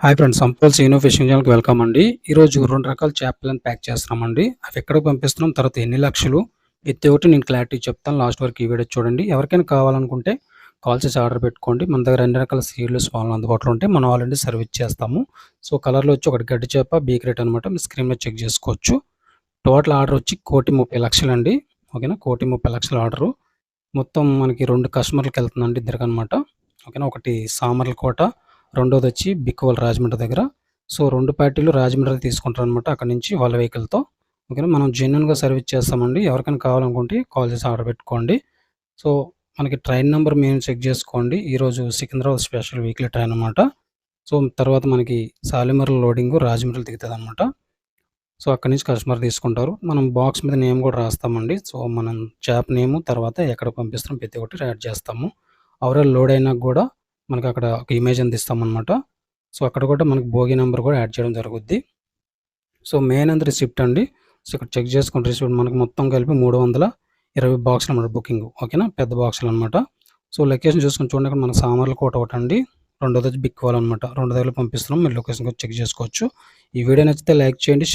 Hi friends సంపల్స్ యూనో fishing ఛానల్కి వెల్కమ్ అండి. ఈరోజు రెండు రకాల చేపలను ప్యాక్ చేస్తున్నామండి. అవి ఎక్కడికి పంపిస్తున్నాం? తర్వాత ఎన్ని లక్షలు? ప్రతి ఒకటి నేను క్లారిటీ చెప్తాను. లాస్ట్ వరకు ఈ వీడియో చూడండి. ఎవరికైనా కావాలనుకుంటే కాల్ చేసి ఆర్డర్ పెట్టుకోండి. మన దగ్గర అన్ని రకాల సీడ్లు వాళ్ళు అందుబాటులో ఉంటాయి మనం ఆల్రెడీ సర్వీస్ చేస్తాము. సో కలర్లో వచ్చి ఒకటి గడ్డి చేప బీక్రేట్ అనమాట మీ స్క్రీన్లో చెక్ చేసుకోవచ్చు. టోటల్ ఆర్డర్ వచ్చి కోటి ముప్పై లక్షలు అండి ఓకేనా? కోటి ముప్పై లక్షల ఆర్డరు. మొత్తం మనకి రెండు కస్టమర్లకు వెళ్తుందండి ఇద్దరికనమాట ఓకేనా? ఒకటి సామర్లకోట రెండోది వచ్చి బిక్కువల్ రాజమండ్రి దగ్గర. సో రెండు పార్టీలు రాజమండ్రి తీసుకుంటారు అనమాట అక్కడ నుంచి వాళ్ళ వెహికల్తో. ఓకేనా? మనం జెన్యున్గా సర్వీస్ చేస్తామండి. ఎవరికైనా కావాలనుకుంటే కాల్ చేసి ఆర్డర్ పెట్టుకోండి. సో మనకి ట్రైన్ నెంబర్ మేము చెక్ చేసుకోండి. ఈరోజు సికింద్రాబాద్ స్పెషల్ వీక్లీ ట్రైన్ అనమాట సో తర్వాత మనకి సాలిమర్ లోడింగ్ రాజమండ్రి దిగుతుంది అనమాట సో అక్కడి నుంచి కస్టమర్ తీసుకుంటారు. మనం బాక్స్ మీద నేమ్ కూడా రాస్తామండి. సో మనం చేప నేము తర్వాత ఎక్కడ పంపిస్తాం ప్రతి ఒక్కటి యాడ్ చేస్తాము. ఓవరాల్ లోడ్ అయినా కూడా మనకి అక్కడ ఒక ఇమేజ్ అందిస్తామన్నమాట సో అక్కడ కూడా మనకి భోగి నెంబర్ కూడా యాడ్ చేయడం జరుగుద్ది. సో మెయిన్ అంత రిసిప్ట్ అండి. సో ఇక్కడ చెక్ చేసుకుని రిసిప్ట్ మనకి మొత్తం కలిపి మూడు వందల ఇరవై బాక్సులు అనమాట బుకింగ్ ఓకేనా పెద్ద బాక్సులు అనమాట సో లొకేషన్ చూసుకొని చూడండి. అక్కడ మనకి సామర్ల కోట ఒకటి అండి. రెండోది వచ్చి బిక్ అనమాట రెండు దగ్గర పంపిస్తున్నాం. మీరు లొకేషన్ కూడా చెక్ చేసుకోవచ్చు. ఈ వీడియో నచ్చితే లైక్ చేయండి